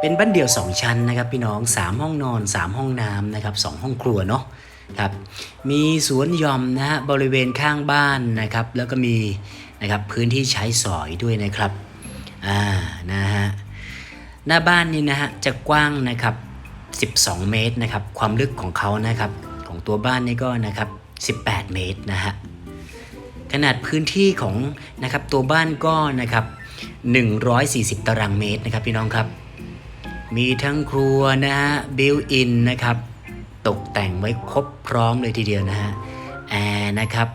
เป็นบ้านเดี่ยว 2 ชั้นนะครับพี่น้อง 3 ห้องนอน 3 ห้องน้ำนะครับ2ห้องครัวเนาะครับมีสวนหย่อมนะฮะบริเวณข้างบ้านนะครับแล้วก็มีนะครับพื้นที่ใช้สอยด้วยนะครับอ่านะฮะหน้าบ้านนี่นะฮะจะกว้างนะครับ 12 เมตรนะครับความลึกของเขานะครับของตัวบ้านนี่ก็นะครับ 18 เมตรนะฮะขนาดพื้นที่ของนะครับตัวบ้านก็นะครับ140 ตารางเมตรนะครับพี่น้องครับ มีทั้งครัวนะฮะบิวอินนะครับ ตกแต่งไว้ครบพร้อมเลยทีเดียวนะฮะแอร์นะครับ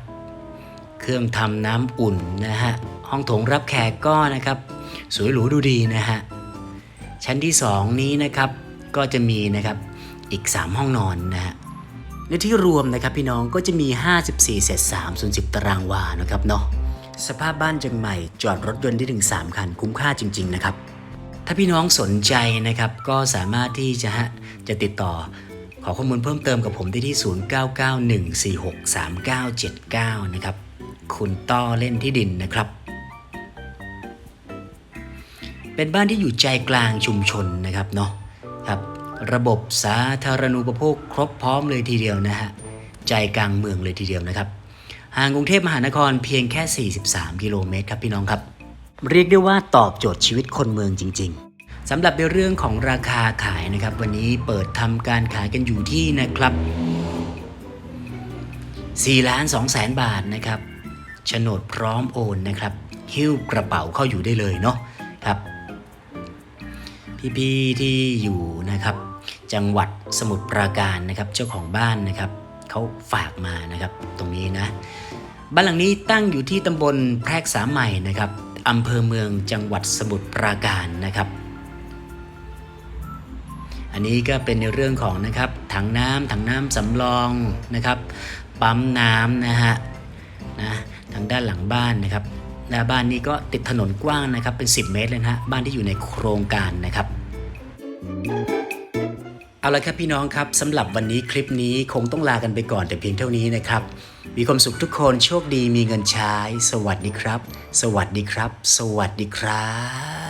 เครื่องทำน้ำอุ่นนะฮะ ห้องโถงรับแขกก็นะครับ สวยหรูดูดีนะฮะ ชั้นที่ 2 นี้นะครับก็จะมีนะครับอีก 3 ห้องนอนนะฮะในที่รวมนะครับพี่น้องก็จะมี 54เศษ3ส่วน10 ตารางวานะครับเนาะสภาพบ้านจังใหม่จอดรถยนต์ได้ถึง 3 คัน คุ้มค่าจริง ๆ นะครับ ถ้าพี่น้องสนใจนะครับก็สามารถที่จะฮะจะติดต่อขอข้อมูลเพิ่มเติมกับผมได้ที่ 0991463979 นะครับ คุณต้อเล่นที่ดินนะครับ เป็นบ้านที่อยู่ใจกลางชุมชนนะครับเนาะครับ ระบบสาธารณูปโภคครบพร้อมเลยทีเดียวนะฮะ ใจกลางเมืองเลยทีเดียวนะครับ ห่างกรุงเทพมหานครเพียงแค่ 43 กิโลเมตรครับพี่น้องครับ เรียกได้ว่าตอบโจทย์ชีวิตคนเมืองจริง ๆสำหรับในเรื่องของราคาขายนะครับ วันนี้เปิดทำการขายกันอยู่ที่นะครับ4ล้าน2แสนบาทนะครับโฉนดพร้อมโอนนะครับ หิ้วกระเป๋าเข้าอยู่ได้เลยเนาะครับ พี่ๆที่อยู่นะครับ จังหวัดสมุทรปราการนะครับ เจ้าของบ้านนะครับเขาฝากมานะครับ ตรงนี้นะ บ้านหลังนี้ตั้งอยู่ที่ตำบลแพรกษาใหม่นะครับ อำเภอเมืองจังหวัดสมุทรปราการนะครับ อันนี้ก็เป็นในเรื่องของนะครับถังน้ำถังน้ำสำรองนะครับ ปั๊มน้ำนะฮะนะทางด้านหลังบ้านนะครับหน้าบ้านนี้ก็ติดถนนกว้างนะครับเป็น 10 เมตรเลยนะฮะบ้านที่อยู่ในโครงการนะครับ เอาละครับพี่น้องครับสำหรับวันนี้คลิปนี้คงต้องลากันไปก่อนแต่เพียงเท่านี้นะครับ มีความสุขทุกคนโชคดีมีเงินใช้ สวัสดีครับ สวัสดีครับ สวัสดีครับ